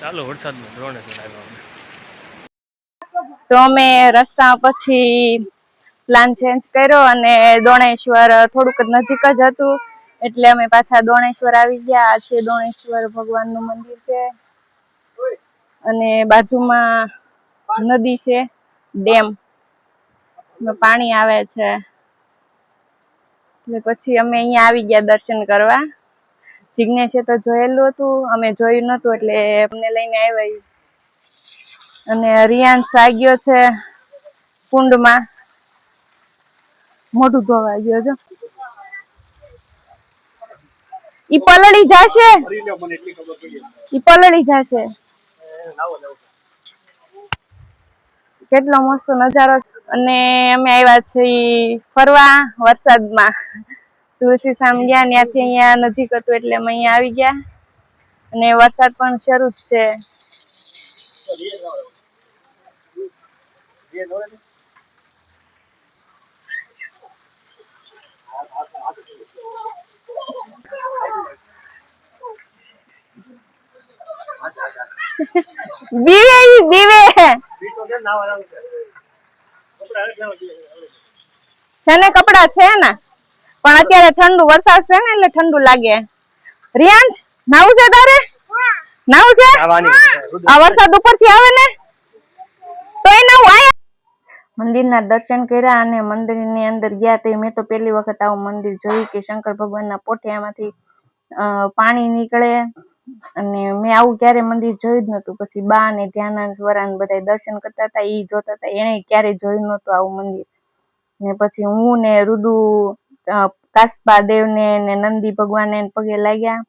ચાલો, વરસાદમાં ચડાવ્યા તો અમે રસ્તા પછી પ્લાન ચેન્જ કર્યો અને દોણેશ્વર થોડુંક નજીક જ હતું. એટલે અમે પાછા દોણેશ્વર આવી ગયા. આ છે દોણેશ્વર ભગવાનનું મંદિર છે. અને બાજુમાં નદી છે, ડેમ. પાણી આવે છે. એટલે પછી અમે અહીંયા આવી ગયા દર્શન કરવા. જિજ્ઞેશે તો જોયેલું હતું, અમે જોયું નતું એટલે અમને લઈને આવ્યા અને રિયાન્સ આગ્યો છે કુંડમાં. મોઢું ધોવા ગયો છે. ઈ પલળી જાશે? ઈ પલળી જાશે. કેટલો મસ્ત નજારો અને અમે આવ્યા છીએ ફરવા વરસાદમાં. તુલસી સામ ગયા ત્યાંથી અહીંયા નજીક હતું એટલે અમે અહીંયા આવી ગયા. અને વરસાદ પણ શરૂ જ છે. દીવે દીવે. છે ને કપડા છે ને? પણ અત્યારે ઠંડુ વરસાદ છે ને એટલે ઠંડુ લાગે. રિયાંશ નાવું છે તારે? નાવું છે? આ વરસાદ ઉપરથી આવે ને? તોય નાવું આયા. મંદિરના દર્શન કર્યા અને મંદિરની અંદર ગયા તે મેં તો પહેલી વખત આવું મંદિર જોયું કે શંકર ભગવાનના પોઠિયામાંથી પાણી નીકળે. અને મેં આવું ક્યારે મંદિર જોયું જ નતું પછી બા ને ધ્યાના વરાન બધા દર્શન કરતા હતા એ જોતા હતા એને ક્યારે જોયું નતું આવું મંદિર. ને પછી હું ને રુદુ કાસપા દેવને ને નંદી ભગવાનને પગે લાગ્યા.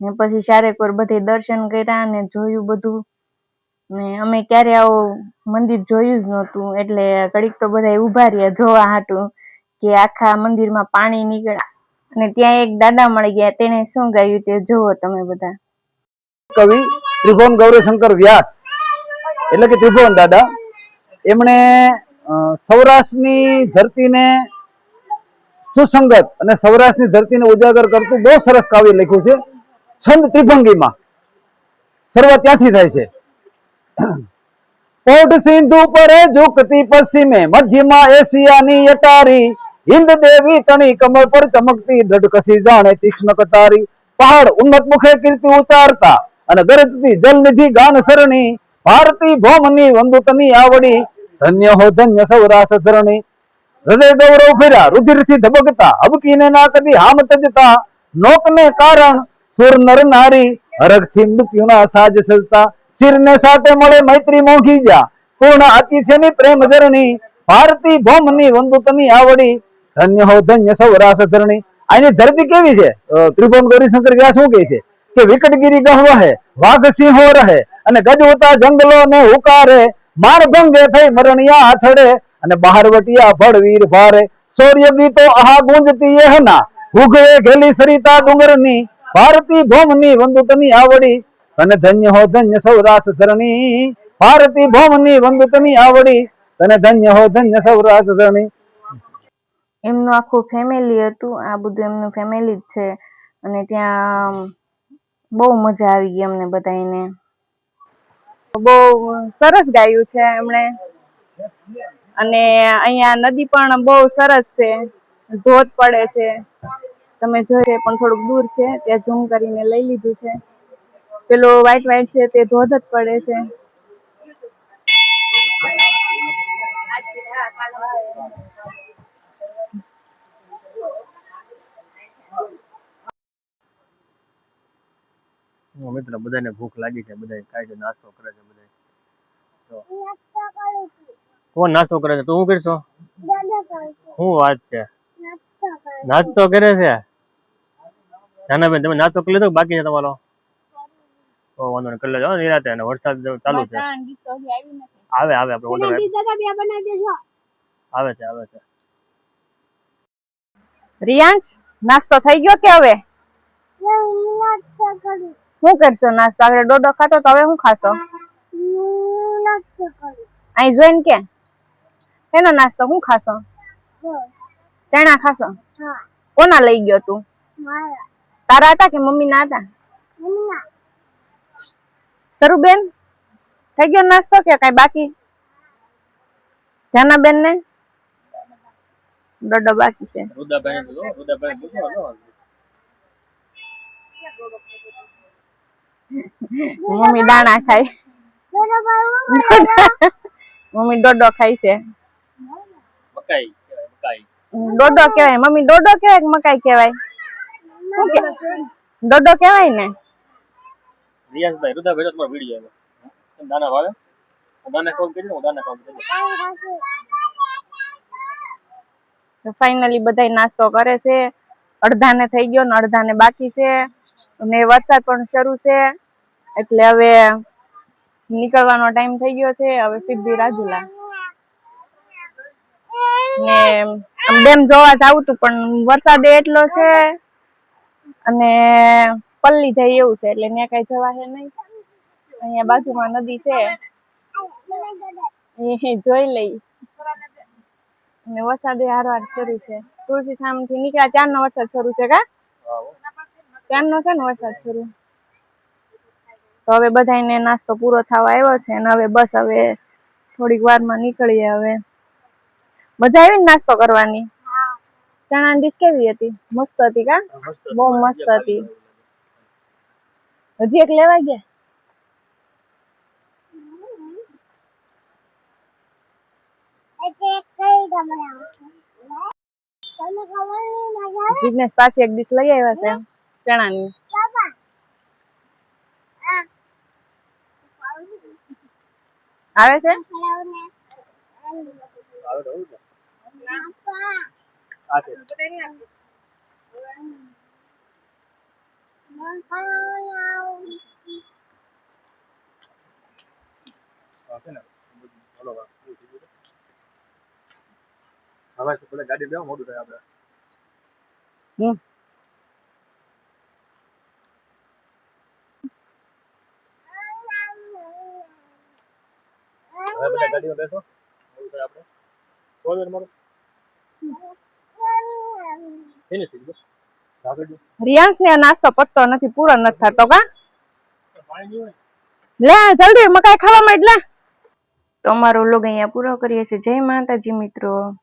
ને પછી ચારેકોર બધે દર્શન કર્યા ને જોયું બધું. ને અમે ક્યારે આવું મંદિર જોયું જ નહોતું. એટલે ઘડીક તો બધા ઊભા રહ્યા જોવા હાટું કે આખા મંદિરમાં પાણી નીકળ્યા. અને ત્યાં એક દાદા મળી ગયા, તેને શું ગાયું તે જુઓ તમે બધા. કવિ ત્રિભુવન ગૌરીશંકર વ્યાસ. એટલે કે ત્રિભુવન દાદા. એમણે સૌરાષ્ટ્રની ધરતીને સુસંગત અને સૌરાષ્ટ્રની ધરતીને ઉજાગર કરતું બહુ સરસ કાવ્ય લખ્યું છે. છંદ ત્રિભંગીમાં. શરૂઆત ત્યાંથી થાય છે. પોઢ સિંધુ પર ઝુકતી પશ્ચિમે, મધ્યમાં એશિયાની અટારી, હિન્દ દેવી તણી કમળ પર ચમકતી દડકસી જાણે તીક્ષ્ણ કટારી, પહાડ ઉન્નત મુખે કીર્તિ ઉચારતા અને ગરજતી જલનિધિ ગાન સરણી, ભારતી ભૌમની વંદુતની આવડી, ધન્ય હો ધન્ય સૌરાષ્ટ્ર ધરણી હૃદય ગૌરવ ફેર્યા રુધિરથી ધબકતા, હબકીને ના કદી હામ તજતા. નોકને કારણ, સુર નર નારી, હરખથી મૃત્યુના સાજ સજતા. શિરને સાટે મળે મૈત્રી મોઘી જા. પૂર્ણ અતિથ્યની પ્રેમ ધરણી, ભારતી ભૌમની વંદુતની આવડી. ધન્ય હો ધન્ય સૌરાષ્ટ્ર ધરણી. આની ધરતી કેવી છે? ત્રિભુવન ગૌરીશંકર વ્યાસ શું કહે છે? કે વિકટગીરી ગહવહે વાઘ સિંહો રહે, અને ગજવતા જંગલો ને હુકારે. માર ભંગે થઈ મરણિયા આથડે. અને બહારવટિયા ભળવીર ભારે. શૌર્ય ગીતો આહા ગુંજતી એ હના. ઉઘવે ઘેલી સરિતા ડુંગરની, ભારતી ભૂમની વંદુતની આવડી. અને ધન્ય હો ધન્ય સૌરાષ્ટ્ર ધરણી. ભારતી ભૂમની વંદુતની આવડી. અને ધન્ય હો ધન્ય સૌરાષ્ટ્ર ધરણી. એમનું આખું ફેમિલી હતું. આ બધું એમનું ફેમિલી જ છે. અને ત્યાં બહુ મજા આવી ગઈ અમને બધાને બહુ સરસ ગાયું છે એમણે. અને અહીંયા નદી પણ બહુ સરસ છે. ધોધ પડે છે. તમે જોઈ પણ થોડુંક દૂર છે. ત્યાં ઝૂમ કરીને લઈ લીધું છે. પેલો વ્હાઈટ વ્હાઈટ છે તે ધોધ જ પડે છે. મિત્રો, બધાને ભૂખ લાગી છે. બધા ખાય નાસ્તો કરે છે બધા કોણ નાસ્તો કરે છે તું શું કરશો? શું વાત છે? નાસ્તો કરે છે? નાનાબેન તમે નાસ્તો કરી લીધો બાકી છે તમારો? ઓ વાંધો નહીં કરી લેજો નિરાતે અને વરસાદ ચાલુ છે. આવે આવે આપણે આવે છે આવે છે. રિયાંશ નાસ્તો થઈ ગયો કે હવે? શું કરશો નાસ્તો? આગળ ડોડો ખાતો તો હવે શું ખાશો? અહીં જોઈને કે? એનો નાસ્તો હું ખાશો? ચણા ખાશો? કોના લઈ ગયો તું? તારા હતા કે મમ્મી ના હતા બેન થઈ ગયો નાસ્તો કે કઈ બાકી? ધ્યાના બેન ને દોડો બાકી છે. મમ્મી દાણા ખાય. મમ્મી ડોડો ખાય છે. મકાઈ મકાઈ. ડોડો કહેવાય. મમ્મી ડોડો કહેવાય કે મકાઈ કહેવાય? શું કે? ડોડો કહેવાય ને? રિયાસભાઈ રુદાભાઈ જો તમારો વીડિયો આવ્યો દાના ભાવે દાના કોલ કરી હું દાના કોલ કરી ફાઇનલી બધાય નાસ્તો કરે છે. અડધાને થઈ ગયો ને અડધાને બાકી છે. અને વરસાદ પણ શરૂ છે. એટલે હવે નીકળવાનો ટાઈમ થઈ ગયો છે. હવે સીધી રાજુલા. ને ડેમ જોવા જવું તું પણ વરસાદ એટલો છે અને પલ્લી જાય એવું છે, એટલે ત્યાં કઈ જવા છે નહીં. અહીંયા બાજુમાં નદી છે. એ જોઈ લઈ. અને વરસાદ હારવાર શરૂ છે. તુલસી સામથી નીકળ્યા, ત્યારનો વરસાદ શરૂ છે કા? ત્યારનો છે ને વરસાદ શરૂ. તો હવે બધાને નાસ્તો પૂરો થવા આવ્યો છે, અને હવે બસ હવે થોડીક વારમાં નીકળીએ હવે. મજા આવી ને નાસ્તો કરવાની? ચણા ડીશ કેવી હતી? મસ્ત હતી કા? બહુ મસ્ત હતી. હજી એક લેવા ગયા? જિગ્નેશ પાસે એક ડીશ લઈ આવ્યા છે ચણાની. આવે છે. હવે ગાડી લેવા મોડું થાય હમ. હવે બધા ગાડીમાં બેસો મોડું થાય આપણે ફોર વ્હીલર મારો ફિનિશ થઈ ગયું આગળ જો. રિયાંશ ને નાસ્તો પટતો નથી પૂરો નથી થતો કા? લે જલ્દી મકાઈ ખાવા માંડ લે. તો અમારો લોગ અહીંયા પૂરો કરીએ છીએ. જય માતાજી મિત્રો.